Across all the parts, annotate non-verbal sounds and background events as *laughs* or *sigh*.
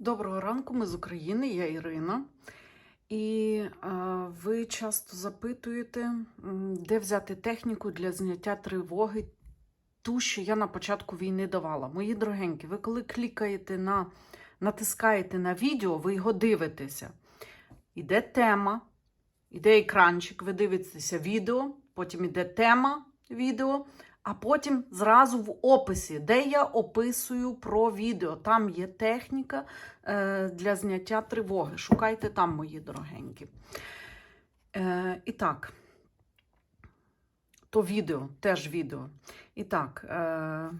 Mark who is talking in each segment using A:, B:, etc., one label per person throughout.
A: Доброго ранку, ми з України, я Ірина. І е, ви часто запитуєте, де взяти техніку для зняття тривоги, ту, що я на початку війни давала. Мої дорогенькі, ви коли клікаєте на, натискаєте на відео, ви його дивитеся. Іде тема, іде екранчик, ви дивитеся відео, потім іде тема відео, а потім зразу в описі, де я описую про відео. Там є техніка е, для зняття тривоги. Шукайте там, мої дорогенькі. Е, і так, то відео, теж відео. І так, е,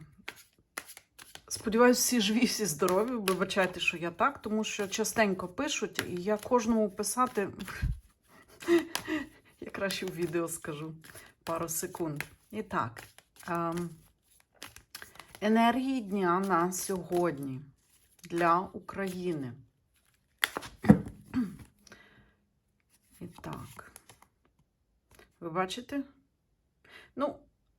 A: сподіваюся, всі живі, всі здорові. Вибачайте, що я так, тому що частенько пишуть, і я кожному писати. *laughs* Я краще в відео скажу пару секунд. І так, енергії дня на сьогодні для України. І так. Ви бачите? Ну,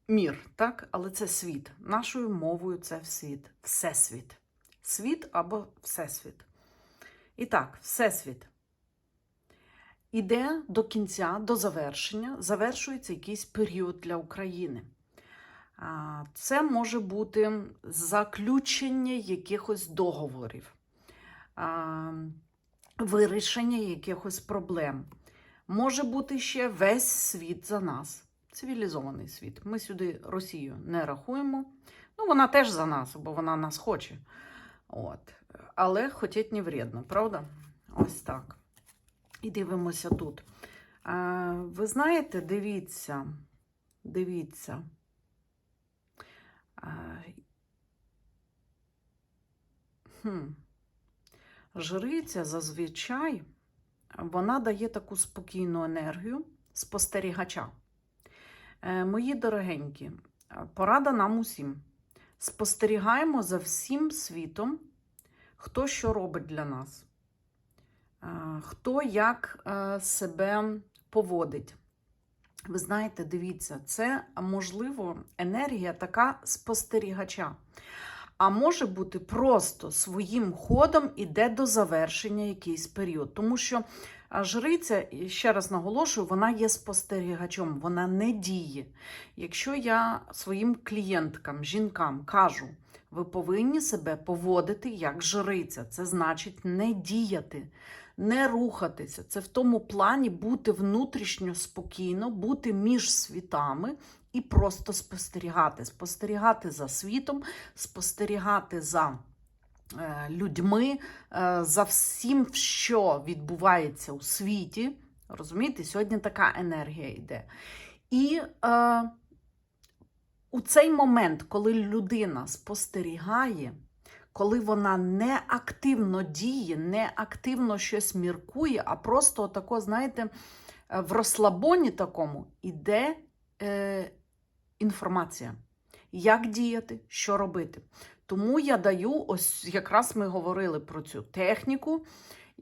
A: мір, так? Але це світ. Нашою мовою це світ. Всесвіт. Світ або Всесвіт. І так, Всесвіт. Іде до кінця, до завершення, завершується якийсь період для України. Це може бути заключення якихось договорів, вирішення якихось проблем. Може бути ще весь світ за нас, цивілізований світ. Ми сюди Росію не рахуємо. Ну, вона теж за нас, бо вона нас хоче. От. Але хотіть не вредно, правда? Ось так. І дивимося тут. Ви знаєте, дивіться, дивіться. Хм. Жриця зазвичай вона дає таку спокійну енергію спостерігача. Е, мої дорогенькі, порада нам усім. Спостерігаємо за всім світом, хто що робить для нас, е, хто як е, себе поводить. Ви знаєте, дивіться, це можливо енергія така спостерігача. А може бути просто своїм ходом іде до завершення якийсь період. Тому що жриця, ще раз наголошую, вона є спостерігачом, вона не діє. Якщо я своїм клієнткам, жінкам кажу, ви повинні себе поводити як жриця, це значить не діяти, не рухатися. Це в тому плані бути внутрішньо спокійно, бути між світами і просто спостерігати. Спостерігати за світом, спостерігати за е, людьми, е, за всім, що відбувається у світі. Розумієте, сьогодні така енергія йде. І е, у цей момент, коли людина спостерігає, коли вона не активно діє, не активно щось міркує, а просто тако, знаєте, е, в розслабоні такому іде е, інформація, як діяти, що робити. Тому я даю, ось якраз ми говорили про цю техніку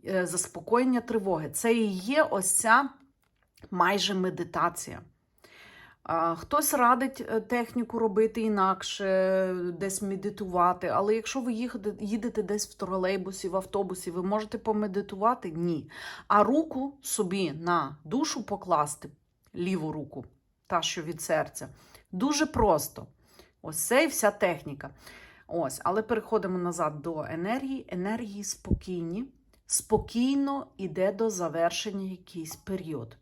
A: е, заспокоєння тривоги. Це і є ось ця майже медитація. Хтось радить е, техніку робити інакше, десь медитувати. Але якщо ви їдете десь в тролейбусі, в автобусі, ви можете помедитувати? Ні. А руку собі на душу покласти, ліву руку, та що від серця. Дуже просто. Ось це і вся техніка. Ось, але переходимо назад до енергії. Енергії спокійні, спокійно йде до завершення якийсь період.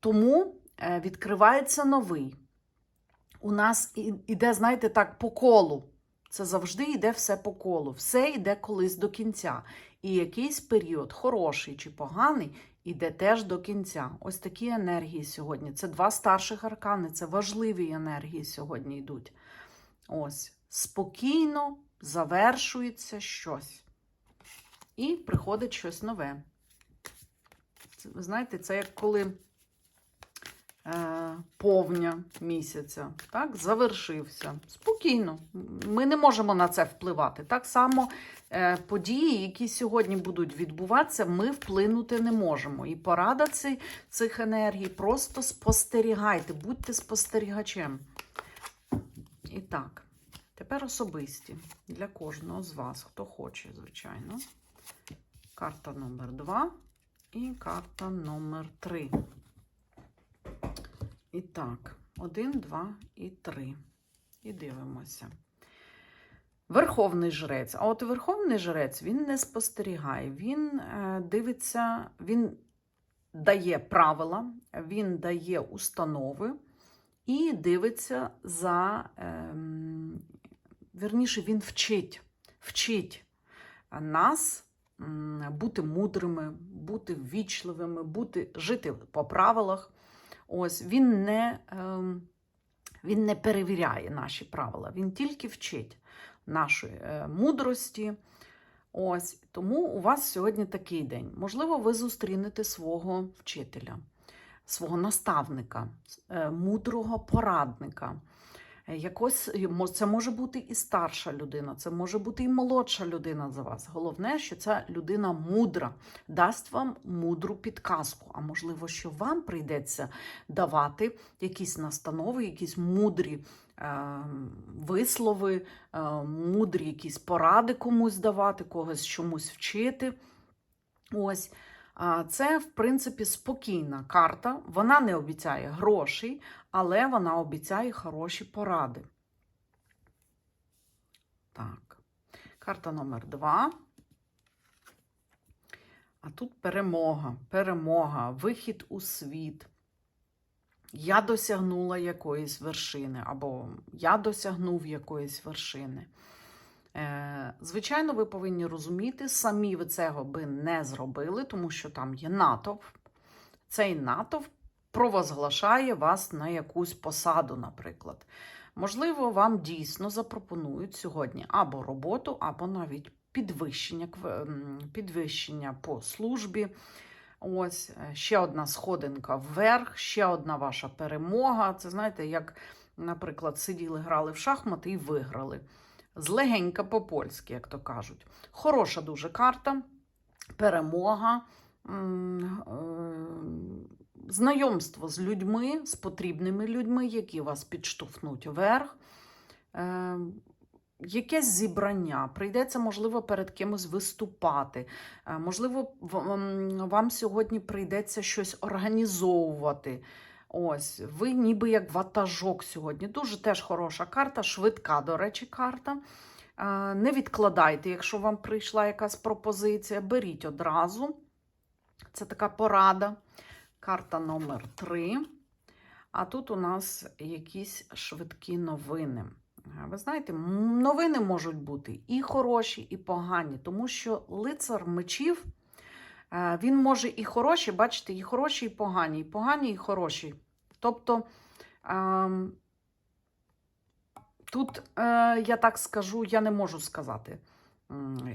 A: Тому відкривається новий. У нас іде, знаєте, так, по колу. Це завжди йде все по колу. Все йде колись до кінця. І якийсь період, хороший чи поганий, іде теж до кінця. Ось такі енергії сьогодні. Це два старших аркани, це важливі енергії сьогодні йдуть. Ось, спокійно завершується щось. І приходить щось нове. Ви знаєте, це як коли е, повня місяця, так, завершився. Спокійно. Ми не можемо на це впливати. Так само е, події, які сьогодні будуть відбуватися, ми вплинути не можемо. І порада цих енергій просто спостерігайте, будьте спостерігачем. І так. Тепер особисті для кожного з вас, хто хоче, звичайно. Карта номер 2 і карта номер 3. І так, 1, 2 і 3. І дивимося. Верховний жрець. А от Верховний жрець він не спостерігає, він е, дивиться, він дає правила, він дає установи і дивиться за, ем, вірніше, він вчить, вчить нас бути мудрими, бути ввічливими, бути, жити по правилах. Ось він не, ем, він не перевіряє наші правила, він тільки вчить нашої е, мудрості. Ось тому у вас сьогодні такий день. Можливо, ви зустрінете свого вчителя, свого наставника, е, мудрого порадника. Е, Якось це може бути і старша людина, це може бути і молодша людина за вас. Головне, що ця людина мудра, дасть вам мудру підказку. А можливо, що вам прийдеться давати якісь настанови, якісь мудрі е, вислови, е, мудрі якісь поради комусь давати, когось чомусь вчити. Ось. Це, в принципі, спокійна карта. Вона не обіцяє грошей, але вона обіцяє хороші поради. Так. Карта номер два. А тут перемога, перемога, вихід у світ. Я досягнула якоїсь вершини, або я досягнув якоїсь вершини. Е, Звичайно, ви повинні розуміти, самі ви цього би не зробили, тому що там є натовп. Цей натовп провозглашає вас на якусь посаду, наприклад. Можливо, вам дійсно запропонують сьогодні або роботу, або навіть підвищення, підвищення по службі. Ось е, ще одна сходинка вверх, ще одна ваша перемога. Це знаєте, як, наприклад, сиділи, грали в шахмати і виграли. Злегенька по-польськи, як то кажуть. Хороша дуже карта, перемога, е, знайомство з людьми, з потрібними людьми, які вас підштовхнуть вверх. Е, Якесь зібрання, прийдеться, можливо, перед кимось виступати. Е, Можливо, вам сьогодні прийдеться щось організовувати. Ось, ви ніби як ватажок сьогодні. Дуже теж хороша карта, швидка, до речі, карта. Е, Не відкладайте, якщо вам прийшла якась пропозиція, беріть одразу. Це така порада. Карта номер 3. А тут у нас якісь швидкі новини. Е, Ви знаєте, новини можуть бути і хороші, і погані, тому що лицар мечів він може і хороші, бачите, і хороші, і погані, і погані, і хороші. Тобто ем, тут, е, я так скажу, я не можу сказати,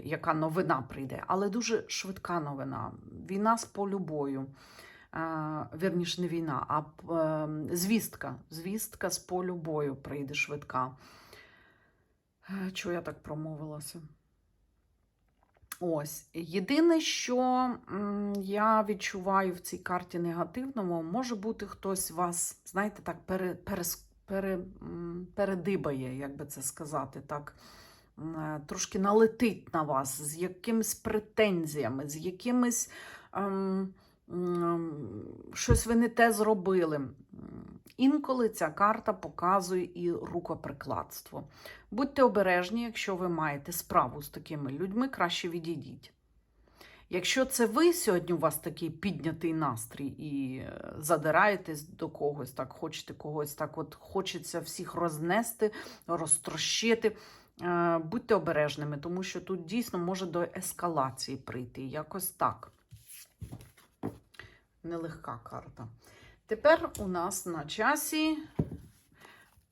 A: яка новина прийде, але дуже швидка новина. Війна з полю бою. Е, Вірніше, не війна, а е, звістка. Звістка з полю бою прийде швидка. Е, Чого я так промовилася? Ось. Єдине, що я відчуваю в цій карті негативному, може бути хтось вас, знаєте, так пере, перес- пере, передибає, як би це сказати, так, е, трошки налетить на вас з якимись претензіями, з якимись. ем, м, щось ви не те зробили. Інколи ця карта показує і рукоприкладство. Будьте обережні, якщо ви маєте справу з такими людьми, краще відійдіть. Якщо це ви сьогодні, у вас такий піднятий настрій і е, задираєтесь до когось, так хочете когось, так от хочеться всіх рознести, розтрощити. е, Будьте обережними, тому що тут дійсно може до ескалації прийти. Якось так. Нелегка карта. Тепер у нас на часі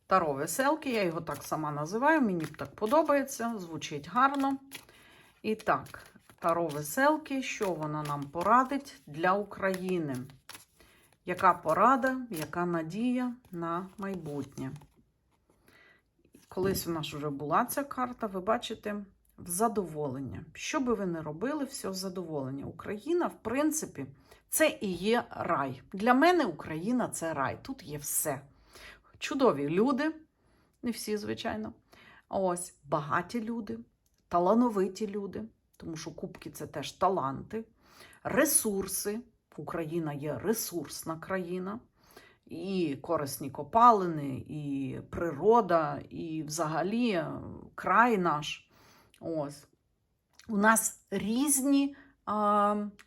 A: Таро веселки, я його так сама називаю, мені так подобається, звучить гарно. І так, Таро веселки, що вона нам порадить для України? Яка порада, яка надія на майбутнє? Колись у нас вже була ця карта, ви бачите, в задоволення. Що би ви не робили, все в задоволення. Україна, в принципі, це і є рай. Для мене Україна це рай. Тут є все. Чудові люди, не всі, звичайно. Ось багаті люди, талановиті люди, тому що кубки це теж таланти, ресурси. Україна є ресурсна країна, і корисні копалини, і природа, і взагалі край наш. Ось. У нас різні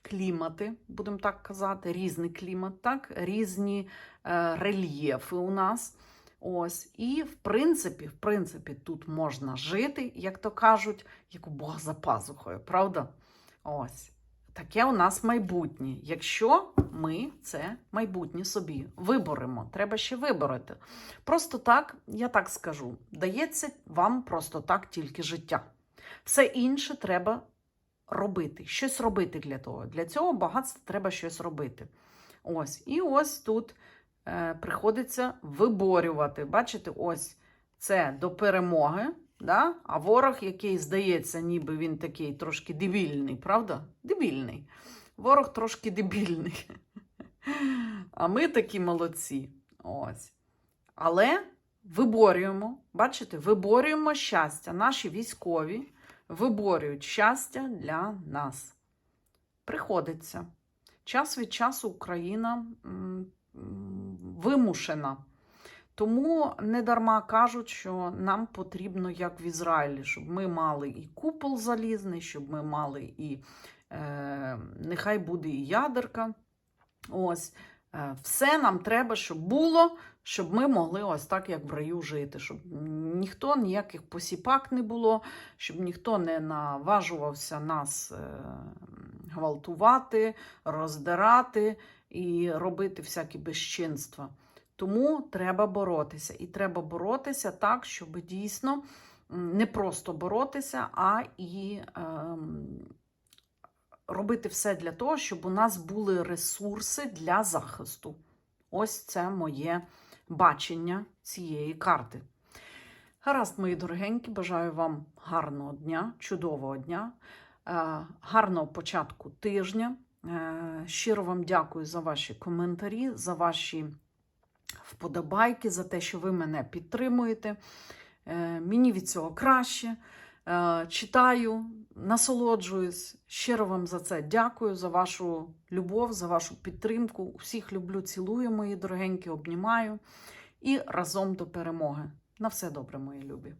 A: клімати, будемо так казати, різний клімат, так? різні е, рельєфи у нас. Ось. І в принципі, в принципі, тут можна жити, як то кажуть, як у Бога за пазухою, правда? Ось. Таке у нас майбутнє. Якщо ми це майбутнє собі виборемо, треба ще виборити. Просто так, я так скажу, дається вам просто так тільки життя. Все інше треба робити, щось робити для того. Для цього багатства треба щось робити. Ось. І ось тут е, приходиться виборювати. Бачите, ось це до перемоги. Да? А ворог, який здається, ніби він такий трошки дебільний, правда? Дебільний. Ворог трошки дебільний. А ми такі молодці. Ось. Але виборюємо, бачите, виборюємо щастя. Наші військові виборюють щастя для нас. Приходиться. Час від часу Україна вимушена. Тому не дарма кажуть, що нам потрібно, як в Ізраїлі, щоб ми мали і купол залізний, щоб ми мали і е, нехай буде і ядерка. Ось. Е, Все нам треба, щоб було, щоб ми могли ось так, як в раю жити, щоб ніхто ніяких посіпак не було, щоб ніхто не наважувався нас е, гвалтувати, роздирати і робити всякі безчинства. Тому треба боротися. І треба боротися так, щоб дійсно не просто боротися, а і ем, робити все для того, щоб у нас були ресурси для захисту. Ось це моє бачення цієї карти. Гаразд, мої дорогенькі, бажаю вам гарного дня, чудового дня, е, гарного початку тижня. Е, Щиро вам дякую за ваші коментарі, за ваші вподобайки, за те, що ви мене підтримуєте. Е, Мені від цього краще. Е, Читаю, насолоджуюсь. Щиро вам за це дякую, за вашу любов, за вашу підтримку. Усіх люблю, цілую, мої дорогенькі, обнімаю. І разом до перемоги. На все добре, мої любі.